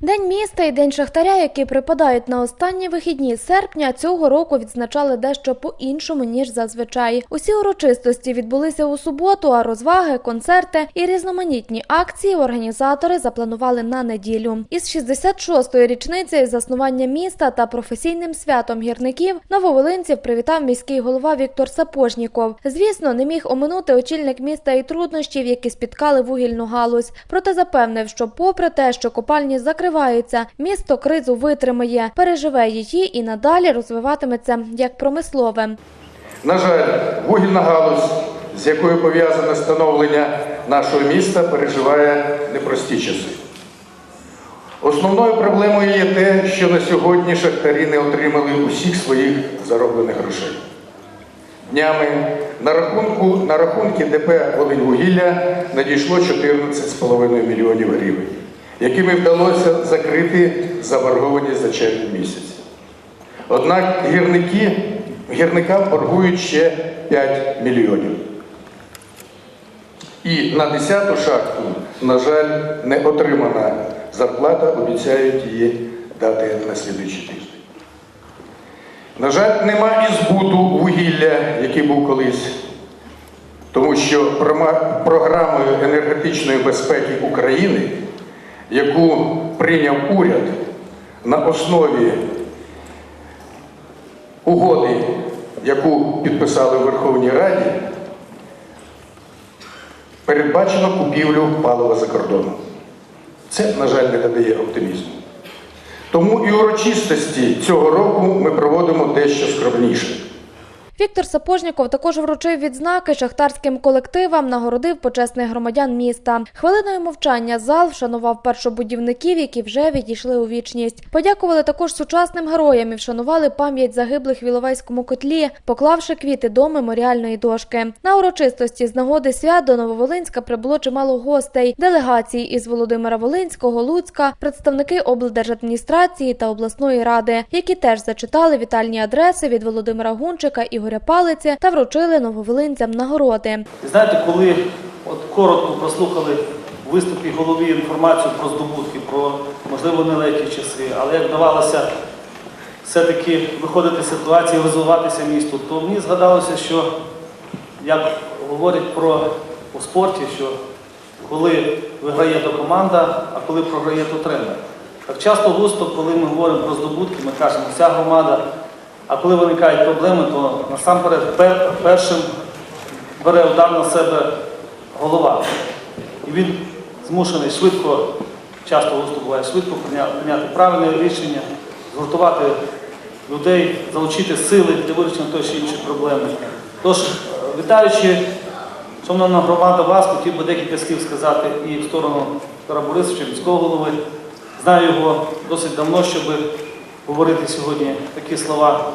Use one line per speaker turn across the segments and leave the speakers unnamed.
День міста і День Шахтаря, які припадають на останні вихідні серпня, цього року відзначали дещо по-іншому, ніж зазвичай. Усі урочистості відбулися у суботу, а розваги, концерти і різноманітні акції організатори запланували на неділю. Із 66-ї річниці заснування міста та професійним святом гірників нововолинців привітав міський голова Віктор Сапожніков. Звісно, не міг оминути очільник міста і труднощів, які спіткали вугільну галузь. Проте запевнив, що попри те, що копальні закриваються, місто кризу витримає, переживе її і надалі розвиватиметься як промислове.
На жаль, вугільна галузь, з якою пов'язане становлення нашого міста, переживає непрості часи. Основною проблемою є те, що на сьогодні шахтарі не отримали усіх своїх зароблених грошей. Днями на, рахунку, на рахунки ДП «Волиньвугілля» надійшло 14,5 мільйонів гривень, якими вдалося закрити заборгованість за червень місяць. Однак гірники, гірникам боргують ще 5 мільйонів. І на 10-ту шахту, на жаль, не отримана зарплата, обіцяють її дати на слідуючий тиждень. На жаль, нема і збуту вугілля, який був колись, тому що програмою енергетичної безпеки України, яку прийняв уряд на основі угоди, яку підписали в Верховній Раді, передбачено купівлю палива за кордоном. Це, на жаль, не додає оптимізму. Тому і урочистості цього року ми проводимо дещо скромніше.
Віктор Сапожніков також вручив відзнаки шахтарським колективам, нагородив почесних громадян міста. Хвилиною мовчання зал вшанував першобудівників, які вже відійшли у вічність. Подякували також сучасним героям і вшанували пам'ять загиблих в Іловайському котлі, поклавши квіти до меморіальної дошки. На урочистості з нагоди свят до Нововолинська прибуло чимало гостей, делегації із Володимира Волинського, Луцька, представники облдержадміністрації та обласної ради, які теж зачитали вітальні адреси від Володимира Гунчика, Ігоря Палиці та вручили нововолинцям нагороди.
Знаєте, коли от коротко прослухали в виступі голові інформацію про здобутки, про можливо нелегкі часи, але як вдавалося все-таки виходити з ситуації, розвиватися місту, то мені згадалося, що як говорять про у спорті, що коли виграє то команда, а коли програє, то тренер. Так часто густо, коли ми говоримо про здобутки, ми кажемо, вся громада. А коли виникають проблеми, то насамперед першим бере удар на себе голова. І він змушений швидко, часто буває швидко прийняти правильне рішення, згуртувати людей, залучити сили для вирішення тої чи іншої проблеми. Тож, е, вітаючи, шановна громада вас, хотів би декілька слів сказати і в сторону Борисовича, міського голови. Знаю його досить давно, щоб говорити сьогодні такі слова.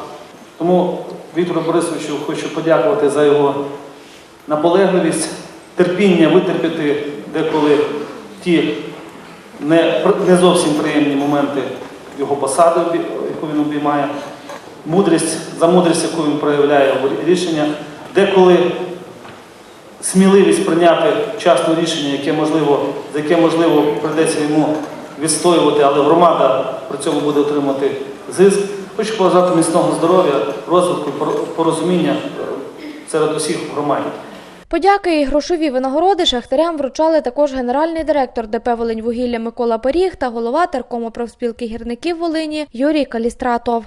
Тому Віктору Борисовичу хочу подякувати за його наполегливість, терпіння витерпіти деколи ті не, не зовсім приємні моменти його посади, яку він обіймає, мудрість, за мудрість, яку він проявляє в рішеннях, деколи сміливість прийняти вчасне рішення, яке можливо, за яке можливо прийдеться йому відстоювати, але громада при цьому буде отримати зиск. Хочу побажати міцного здоров'я, розвитку, порозуміння е, серед усіх громад.
Подяки і грошові винагороди шахтарям вручали також генеральний директор ДП «Волиньвугілля» Микола Періг та голова теркому профспілки гірників Волині Юрій Калістратов.